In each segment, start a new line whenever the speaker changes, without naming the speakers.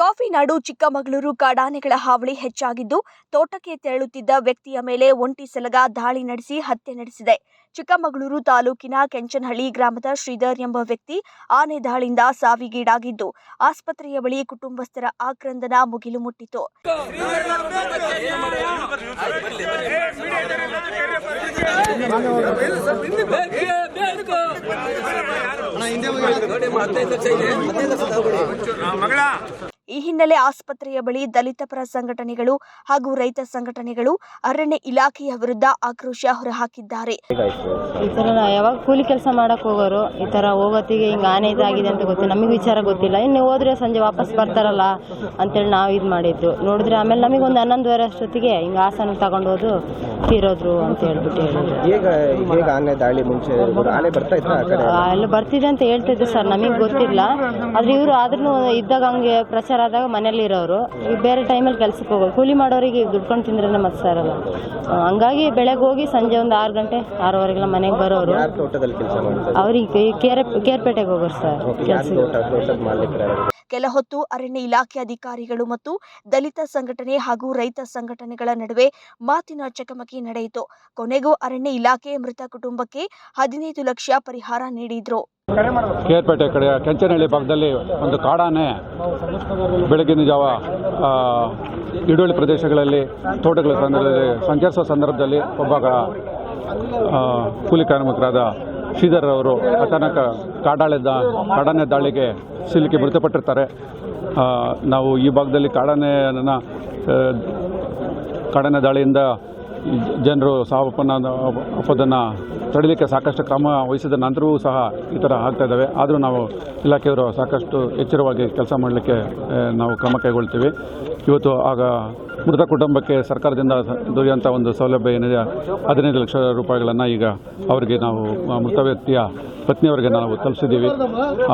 Coffee ನಾಡು ಚಿಕ್ಕಮಗಳೂರು ಕಾಡಾನೆಗಳ ಹಾವಳಿ ಹೆಚ್ಚಾಗಿದ್ದು ತೋಟಕ್ಕೆ ತೆರಳುತ್ತಿದ್ದ ವ್ಯಕ್ತಿಯ ಮೇಲೆ ಒಂಟಿ ಸಲಗ ದಾಳಿ ನಡೆಸಿ ಹತ್ಯೆ ನಡೆಸಿದೆ. ಚಿಕ್ಕಮಗಳೂರು ತಾಲೂಕಿನ ಕೆಂಚನಹಳ್ಳಿ ಗ್ರಾಮದ ಶ್ರೀಧರ್ ಎಂಬ ವ್ಯಕ್ತಿ ಆನೆ ದಾಳಿಯಿಂದ ಸಾವಿಗೀಡಾಗಿದ್ದು ಆಸ್ಪತ್ರೆಯ ಬಳಿ ಕುಟುಂಬಸ್ಥರ ಆಕ್ರಂದನ ಮುಗಿಲು ಮುಟ್ಟಿತು. ಈ ಹಿನ್ನೆಲೆ ಆಸ್ಪತ್ರೆಯ ಬಳಿ ದಲಿತ ಪರ ಸಂಘಟನೆಗಳು ಹಾಗೂ ರೈತ ಸಂಘಟನೆಗಳು ಅರಣ್ಯ ಇಲಾಖೆಯ ವಿರುದ್ಧ ಆಕ್ರೋಶ ಹೊರಹಾಕಿದ್ದಾರೆ.
ಈ ತರ ಯಾವಾಗ ಕೂಲಿ ಕೆಲಸ ಮಾಡಕ್ ಹೋಗೋರು ಈ ತರ ಹೋಗೋತ್ತಿಗೆ ಹಿಂಗೆ ಆನೆ ಇದಾಗಿದೆ ಅಂತ ಗೊತ್ತಿಲ್ಲ. ನಮಗೆ ವಿಚಾರ ಗೊತ್ತಿಲ್ಲ. ಇನ್ನು ಹೋದ್ರೆ ಸಂಜೆ ವಾಪಸ್ ಬರ್ತಾರಲ್ಲ ಅಂತೇಳಿ ನಾವು ಇದು ಮಾಡಿದ್ದು. ನೋಡಿದ್ರೆ ಆಮೇಲೆ ನಮಗೆ ಒಂದು ಹನ್ನೊಂದುವರೆ ಅಷ್ಟೊತ್ತಿಗೆ ಹಿಂಗ ಆಸನ ತಗೊಂಡು ಹೋದು ತೀರೋದ್ರು ಅಂತ ಹೇಳ್ಬಿಟ್ಟು ಹೇಳಿದ್ರು.
ಈಗ ಆನೆ ದಾಳಿ ಮುಂಚೆ ಆನೆ ಬರ್ತಾ ಆ ಕಡೆ?
ಆ, ಎಲ್ಲ ಬರ್ತಿದೆ ಅಂತ ಹೇಳ್ತಿದ್ರು ಸರ್. ನಮಗೆ ಗೊತ್ತಿಲ್ಲ. ಆದ್ರೆ ಇವರು ಆದ್ರೂ ಇದ್ದಾಗ ಹಂಗೆ ಪ್ರಚಾರ ಆದಾಗ ಮನೇಲಿ ಇರೋರು. ಬೇರೆ ಟೈಮಲ್ಲಿ ಕೆಲ್ಸಕ್ಕೆ ಹೋಗೋದು ಕೂಲಿ ಮಾಡೋರಿಗೆ ದುಡ್ಕೊಂಡು ತಿಂದ್ರೆ ಮತ್ತೆ ಸಾರಲ್ಲ ಅಲ್ಲ. ಹಂಗಾಗಿ ಬೆಳಗ್ಗೆ ಹೋಗಿ ಸಂಜೆ ಒಂದು ಆರು ಗಂಟೆ ಆರೂವರೆಗೆಲ್ಲ ಮನೆಗೆ ಬರೋರು.
ತೋಟದಲ್ಲಿ ಕೆಲಸ
ಅವ್ರಿಗೆ ಕೇರ್ ಕೇರ್ಪೇಟೆಗೆ ಹೋಗೋರು ಸರ್ ಕೆಲಸ
ಮಾಲೀಕರು?
ಕೆಲ ಹೊತ್ತು ಅರಣ್ಯ ಇಲಾಖೆ ಅಧಿಕಾರಿಗಳು ಮತ್ತು ದಲಿತ ಸಂಘಟನೆ ಹಾಗೂ ರೈತ ಸಂಘಟನೆಗಳ ನಡುವೆ ಮಾತಿನ ಚಕಮಕಿ ನಡೆಯಿತು. ಕೊನೆಗೂ ಅರಣ್ಯ ಇಲಾಖೆ ಮೃತ ಕುಟುಂಬಕ್ಕೆ ಹದಿನೈದು ಲಕ್ಷ ಪರಿಹಾರ ನೀಡಿದ್ರು.
ಕೇರ್ಪೇಟೆ ಕಡೆ ಕೆಂಚನಹಳ್ಳಿ ಭಾಗದಲ್ಲಿ ಒಂದು ಕಾಡಾನೆ ಬೆಳಗಿನ ಜಾವ ಆ, ಪ್ರದೇಶಗಳಲ್ಲಿ ತೋಟಗಳ ಸಂದರ್ಭದಲ್ಲಿ ಸಂಚರಿಸುವ ಸಂದರ್ಭದಲ್ಲಿ ಒಬ್ಬ ಕೂಲಿ ಕಾರ್ಮಿಕರಾದ ಶ್ರೀಧರ್ ಅವರು ಅಚಾನಕ ಕಾಡಾಳೆದ ಕಾಡಾನೆ ದಾಳಿಗೆ ಸಿಲುಕಿ ಮೃತಪಟ್ಟಿರ್ತಾರೆ. ನಾವು ಈ ಭಾಗದಲ್ಲಿ ಕಾಡಾನೆಯನ್ನು ಕಾಡಾನೆ ದಾಳಿಯಿಂದ ಜನರು ಸಾವಪ್ಪನ ಅಪ್ಪದನ್ನು ತಡಿಲಿಕ್ಕೆ ಸಾಕಷ್ಟು ಕ್ರಮ ವಹಿಸಿದ ನಂತರವೂ ಸಹ ಈ ಥರ ಆಗ್ತಾ ಇದ್ದಾವೆ. ಆದರೂ ನಾವು ಇಲಾಖೆಯವರು ಸಾಕಷ್ಟು ಎಚ್ಚರವಾಗಿ ಕೆಲಸ ಮಾಡಲಿಕ್ಕೆ ನಾವು ಕ್ರಮ ಕೈಗೊಳ್ತೀವಿ. ಇವತ್ತು ಆಗ ಮೃತ ಕುಟುಂಬಕ್ಕೆ ಸರ್ಕಾರದಿಂದ ದೊರೆಯುವಂಥ ಒಂದು ಸೌಲಭ್ಯ ಏನಿದೆ, ಹದಿನೈದು ಲಕ್ಷ ರೂಪಾಯಿಗಳನ್ನು ಈಗ ಅವರಿಗೆ ನಾವು ಮೃತ ವ್ಯಕ್ತಿಯ ಪತ್ನಿಯವರಿಗೆ ನಾವು ತಲುಪಿಸಿದ್ದೀವಿ.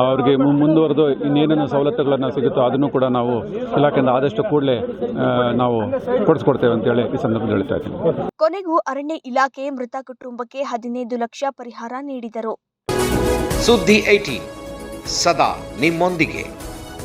ಅವರಿಗೆ ಮುಂದುವರೆದು ಇನ್ನೇನೇನು ಸವಲತ್ತುಗಳನ್ನು ಸಿಗುತ್ತೋ ಅದನ್ನು ಕೂಡ ನಾವು ಇಲಾಖೆಯಿಂದ ಆದಷ್ಟು ಕೂಡಲೇ ನಾವು ಕೊಡಿಸ್ಕೊಡ್ತೇವೆ ಅಂತೇಳಿ ಈ ಸಂದರ್ಭದಲ್ಲಿ ಹೇಳ್ತಾ ಇದ್ದೀನಿ.
ಕೊನೆಗೂ ಅರಣ್ಯ ಇಲಾಖೆ ಮೃತ ಕುಟುಂಬಕ್ಕೆ ಹದಿನೈದು ಲಕ್ಷ ಪರಿಹಾರ ನೀಡಿದರು.
ಸುದ್ದಿ ಐಟಿ ಸದಾ ನಿಮ್ಮೊಂದಿಗೆ.